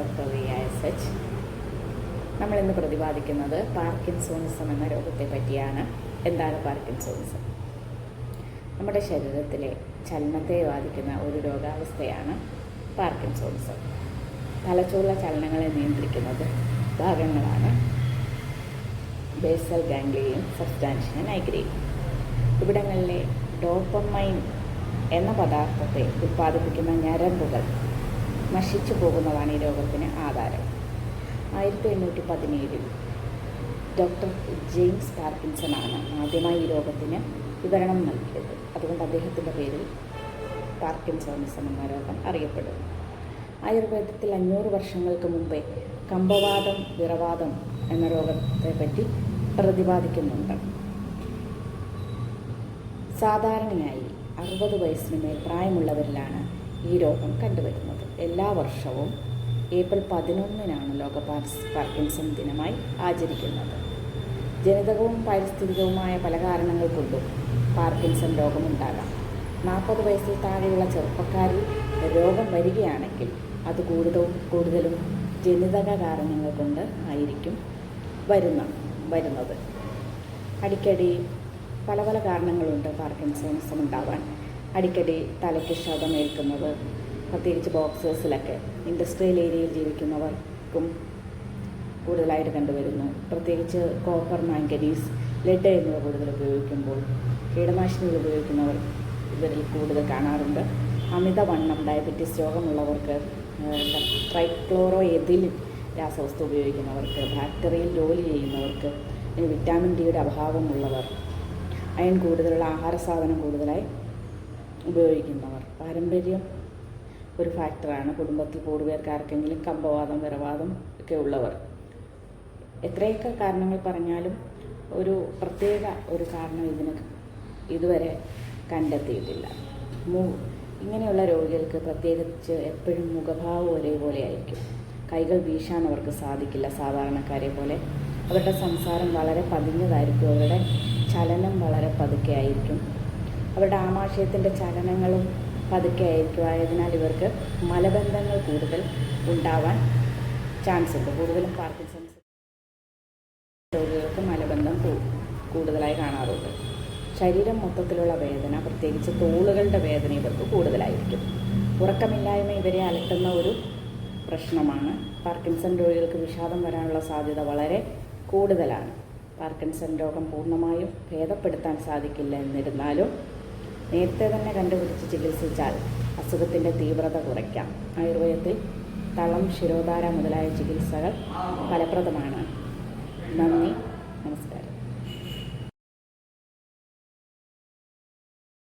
Doctor S H. നമ്മളിന്ന് പ്രതിപാദിക്കുന്നത് parkinsonism എന്ന രോഗത്തെ പറ്റിയാണ്. എന്താണ് പാർക്കിൻസോണിസം? നമ്മുടെ ശരീരത്തിലെ ചലനത്തെ ബാധിക്കുന്ന ഒരു രോഗാവസ്ഥയാണ് പാർക്കിൻസോണിസം. തലച്ചോറിലെ ചലനങ്ങളെ നിയന്ത്രിക്കുന്നത് ഭാഗങ്ങളാണ്. ബേസൽ ഗാംഗ്ലിയും സബ്സ്റ്റാൻഷ്യ നൈഗ്രയും ഇവിടങ്ങളിലെ ഡോപ്പമൈൻ എന്ന പദാർത്ഥത്തെ ഉൽപ്പാദിപ്പിക്കുന്ന ഞരമ്പുകൾ നശിച്ചു പോകുന്നതാണ് ഈ രോഗത്തിന് ആധാരം. ആയിരത്തി എണ്ണൂറ്റി പതിനേഴിൽ ഡോക്ടർ ജെയിംസ് പാർക്കിൻസൺ ആണ് ആദ്യമായി ഈ രോഗത്തിന് വിവരണം നൽകിയത്. അതുകൊണ്ട് അദ്ദേഹത്തിന്റെ പേരിൽ പാർക്കിൻസോണിസം എന്ന രോഗം അറിയപ്പെടുന്നു. ആയുർവേദത്തിൽ അഞ്ഞൂറ് വർഷങ്ങൾക്ക് മുമ്പേ കമ്പവാദം വിറവാദം എന്ന രോഗത്തെ പറ്റി പ്രതിപാദിക്കുന്നുണ്ട്. സാധാരണയായി അറുപത് വയസ്സിന് മേൽ പ്രായമുള്ളവരിലാണ് ഈ രോഗം കണ്ടുവരുന്നത്. എല്ലാ വർഷവും ഏപ്രിൽ പതിനൊന്നിനാണ് ലോക പാർക്കിൻസൺ ദിനമായി ആചരിക്കുന്നത്. ജനിതകവും പാരിസ്ഥിതികവുമായ പല കാരണങ്ങൾ കൊണ്ടും പാർക്കിൻസൺ രോഗമുണ്ടാകാം. നാൽപ്പത് വയസ്സിൽ താഴെയുള്ള ചെറുപ്പക്കാരിൽ രോഗം വരികയാണെങ്കിൽ അത് കൂടുതലും കൂടുതലും ജനിതക കാരണങ്ങൾ കൊണ്ട് ആയിരിക്കും വരുന്ന വരുന്നത്. അടിക്കടി പല പല കാരണങ്ങളുണ്ട് പാർക്കിൻസൺസ് ഉണ്ടാവാൻ. അടിക്കടി തലയ്ക്ക് ക്ഷതമേൽക്കുന്നത് പ്രത്യേകിച്ച് ബോക്സേഴ്സിലൊക്കെ ഇൻഡസ്ട്രിയൽ ഏരിയയിൽ ജീവിക്കുന്നവർക്കും കൂടുതലായിട്ട് കണ്ടുവരുന്നു. പ്രത്യേകിച്ച് കോപ്പർ മാംഗനീസ് ലെഡ് എന്നിവ കൂടുതൽ ഉപയോഗിക്കുമ്പോൾ കീടനാശിനികൾ ഉപയോഗിക്കുന്നവർ ഇവരിൽ കൂടുതൽ കാണാറുണ്ട്. അമിതവണ്ണം ഡയബറ്റീസ് രോഗമുള്ളവർക്ക് ട്രൈക്ലോറോ എതിൽ രാസവസ്തു ഉപയോഗിക്കുന്നവർക്ക് ഫാക്ടറിയിൽ ജോലി ചെയ്യുന്നവർക്ക് വിറ്റാമിൻ ഡിയുടെ അഭാവമുള്ളവർ അയൺ കൂടുതലുള്ള ആഹാര സാധനം കൂടുതലായി ഉപയോഗിക്കുന്നവർ പാരമ്പര്യം ഒരു ഫാക്ടറാണ്. കുടുംബത്തിൽ പൂർവീർക്കാർക്കെങ്കിലും കമ്പവാദം വിറവാദം ഒക്കെ ഉള്ളവർ. എത്രയൊക്കെ കാരണങ്ങൾ പറഞ്ഞാലും ഒരു പ്രത്യേക ഒരു കാരണം ഇതിന് ഇതുവരെ കണ്ടെത്തിയിട്ടില്ല. മു ഇങ്ങനെയുള്ള രോഗികൾക്ക് പ്രത്യേകിച്ച് എപ്പോഴും മുഖഭാവം ഒരേപോലെ ആയിരിക്കും. കൈകൾ വീശാൻ അവർക്ക് സാധിക്കില്ല. സാധാരണക്കാരെ പോലെ അവരുടെ സംസാരം വളരെ പതിഞ്ഞതായിരിക്കും. അവരുടെ ചലനം വളരെ പതുക്കെ ആയിരിക്കും. അവരുടെ ആമാശയത്തിന്റെ ചലനങ്ങളും പതുക്കെ ആയിരിക്കും. ആയതിനാൽ ഇവർക്ക് മലബന്ധങ്ങൾ കൂടുതൽ ഉണ്ടാവാൻ ചാൻസ് ഉണ്ട്. കൂടുതലും പാർക്കിൻസൺസ് രോഗികൾക്ക് മലബന്ധം കൂടുതലായി കാണാറുണ്ട്. ശരീരം മൊത്തത്തിലുള്ള വേദന പ്രത്യേകിച്ച് തോളുകളുടെ വേദന ഇവർക്ക് കൂടുതലായിരിക്കും. ഉറക്കമില്ലായ്മ ഇവരെ അലട്ടുന്ന ഒരു പ്രശ്നമാണ്. പാർക്കിൻസൺ രോഗികൾക്ക് വിഷാദം വരാനുള്ള സാധ്യത വളരെ കൂടുതലാണ്. പാർക്കിൻസൺ രോഗം പൂർണമായും ഭേദപ്പെടുത്താൻ സാധിക്കില്ല എന്നിരുന്നാലും നേരത്തെ തന്നെ കണ്ടുപിടിച്ച് ചികിത്സിച്ചാൽ അസുഖത്തിന്റെ തീവ്രത കുറയ്ക്കാം. ആയുർവേദത്തിൽ തളം ശിരോധാര മുതലായ ചികിത്സകൾ ഫലപ്രദമാണ്. നന്ദി. നമസ്കാരം.